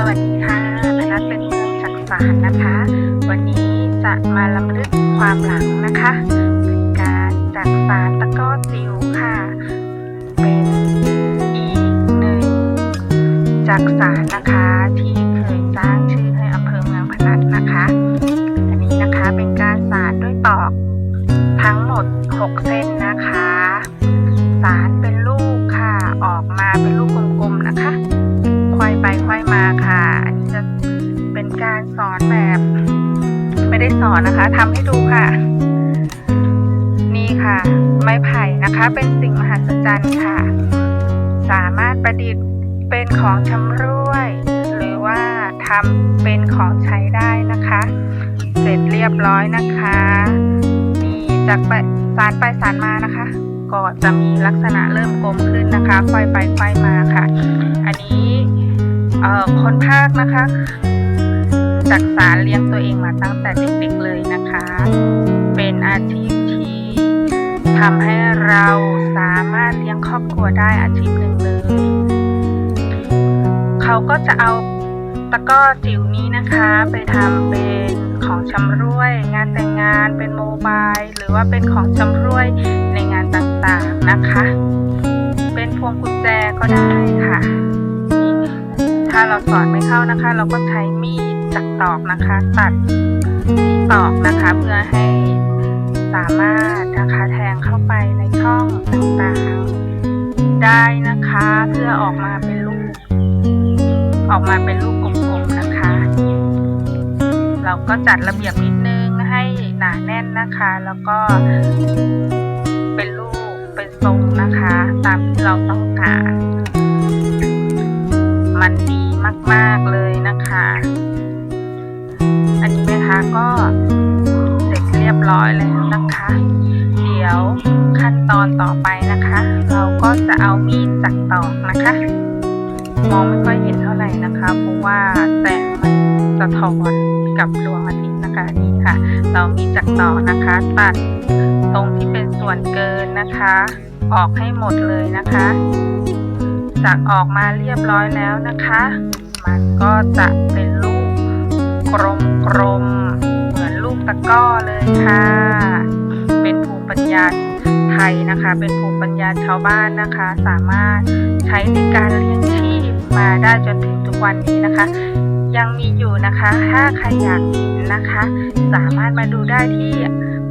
สวัสดีค่ะพนัทเป็นเมืองจักสารนะคะ วันนี้จะมาลำลึกความหลังนะคะเป็นการจักสารตะก้อจิ๋วค่ะ เป็นอีกหนึ่งจักสารนะคะที่เคยสร้างชื่อให้อำเภอเมืองพนัทนะคะ อันนี้นะคะเป็นการสารด้วยตอกทั้งหมด 6 เส้น ไม่ได้สอนนะคะทำให้ดูค่ะ นี่ค่ะ ไม้ไผ่นะคะ เป็นสิ่งมหัศจรรย์ค่ะ สามารถประดิษฐ์เป็นของชำร่วย หรือว่าทำเป็นของใช้ได้นะคะ เสร็จเรียบร้อยนะคะมีจากไปสารไปสารมานะคะ ก็จะมีลักษณะเริ่มกลมขึ้นนะคะค่อยไปค่อยมาค่ะ อันนี้เอ่อคนภาคนะคะ จากสารเลี้ยงตัวเองมาตั้งแต่เด็กๆเลยนะคะ เป็นอาชีพที่ทำให้เราสามารถเลี้ยงครอบครัวได้อาชีพหนึ่งเลย เขาก็จะเอาตะก้อจิ๋วนี้นะคะ ไปทำเป็นของชำร่วย งานแต่งงานเป็นโมบายหรือว่าเป็นของชำร่วยในงานต่างๆนะคะ เป็นพวงกุญแจก็ได้ค่ะ ถ้าเราสอนไม่เข้านะคะ เราก็ใช้มีดจักตอกนะคะ ตัดที่ตอกนะคะ เพื่อให้สามารถนะคะแทงเข้าไปในช่องต่างๆ ได้นะคะ เพื่อออกมาเป็นลูก ออกมาเป็นลูกกลมๆนะคะ เราก็จัดระเบียบนิดนึงให้หนาแน่นนะคะ แล้วก็เป็นลูกเป็นทรงนะคะ ตามที่เราต้องการมันดี มากๆเลยนะคะ อันนี้นะคะก็เสร็จเรียบร้อยแล้วนะคะ เดี๋ยวขั้นตอนต่อไปนะคะ เราก็จะเอามีดจักตอกนะคะ มองไม่ค่อยเห็นเท่าไหร่นะคะ เพราะว่าแสงมันสะท้อนกับดวงอาทิตย์นะคะนี่ค่ะ เรามีจักรต่อนะคะ ตัดตรงที่เป็นส่วนเกินนะคะ ออกให้หมดเลยนะคะ จากออกมาเรียบร้อยแล้วนะคะ มันก็จะเป็นลูกกลมๆ เหมือนลูกตะก้อเลยค่ะ เป็นภูมิปัญญาไทยนะคะ เป็นภูมิปัญญาชาวบ้านนะคะ สามารถใช้ในการเลี้ยงชีพมาได้จนถึงทุกวันนี้นะคะ ยังมีอยู่นะคะ ถ้าใครอยากเห็นนะคะ สามารถมาดูได้ที่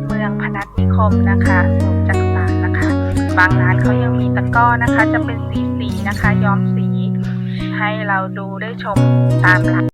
เมืองพนัสนิคมนะคะศูนย์จักสารนะคะ บางร้านเขายังมีตะก้อนะคะ จะเป็นสีสีนะคะ ย้อมสี ให้เราดูได้ชมตามหลัก